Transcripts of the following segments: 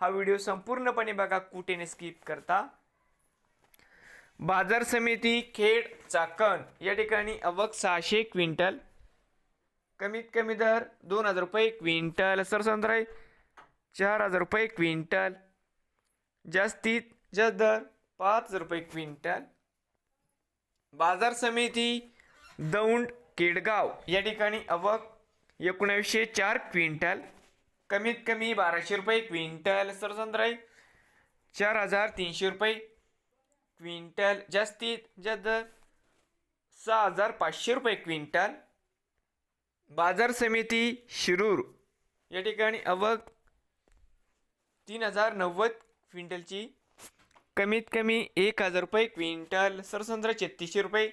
हा व्हिडिओ संपूर्णपणे बघा कुठे स्किप करता. बाजार समिती खेड चाकण या ठिकाणी अवक सहाशे क्विंटल. कमीत कमी दर दोन हजार रुपये क्विंटल. सरसंद्राई चार हजार रुपये क्विंटल. जास्तीत जास्त दर पाच हजार रुपये क्विंटल. बाजार समिती दौंड केडगाव या ठिकाणी अवक एकोणावीसशे चार क्विंटल. कमीत कमी बाराशे रुपये क्विंटल सरसंद्राई चार हजार तीनशे रुपये क्विंटल जास्तीत जास्त सहा हजार पाचशे रुपये क्विंटल. बाजार समिती शिरूर. या ठिकाणी अवक तीन हजार नव्वद क्विंटलची. कमीत कमी एक हजार रुपये क्विंटल सरसंद्र छत्तीसशे रुपये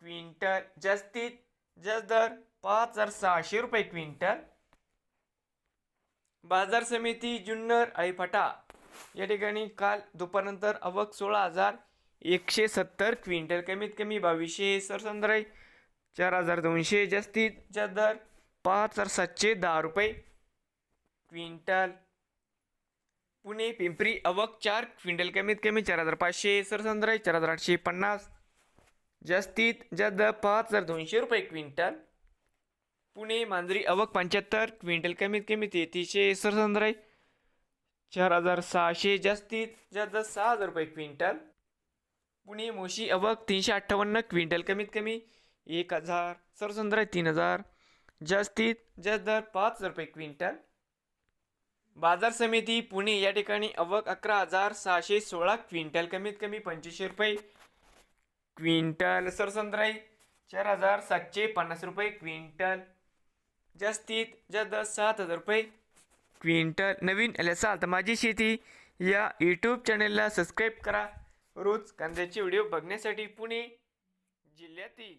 क्विंटल जास्तीत जास्त दर पाच हजार सहाशे रुपये क्विंटल. बाजार समिती जुन्नर आळीफाटा या ठिकाणी काल दुपारनंतर अवक सोळा हजार एकशे सत्तर क्विंटल. कमीत कमी बावीसशे सरसंद्राई चार हजार दोनशे जास्तीत जास्त दर पाच हजार सातशे दहा रुपये क्विंटल. पुणे पिंपरी अवक चार क्विंटल. कमीत कमी चार हजार पाचशे सरसंद्राई चार हजार आठशे पन्नास जास्तीत जास्त पाच हजार दोनशे रुपये क्विंटल. पुणे मांजरी अवक पंच्याहत्तर क्विंटल कमीत कमी तेहतीसशे सरसंद्राई चार हजार सहाशे जास्तीत जास्त दर सहा हजार रुपये क्विंटल. पुणे मोशी अवक तीनशे अठ्ठावन्न क्विंटल कमीत कमी एक हजार सरसंद्राई तीन हजार जास्तीत जास्त दर पाच हजार रुपये क्विंटल. बाजार समिती पुणे या ठिकाणी अवक अकरा हजार सहाशे सोळा क्विंटल कमीत कमी पंचवीसशे रुपये. क्विंटल सरसंद्राई चार हजार सातशे पन्नास रुपये क्विंटल. जास्तीत जास्त सात हजार रुपये. क्विंटल नवीन आले असाल तर माझी शेती या यूट्यूब चॅनलला सबस्क्राईब करा. रोज कांद्याचे व्हिडिओ बघण्यासाठी पुणे जिल्ह्यातील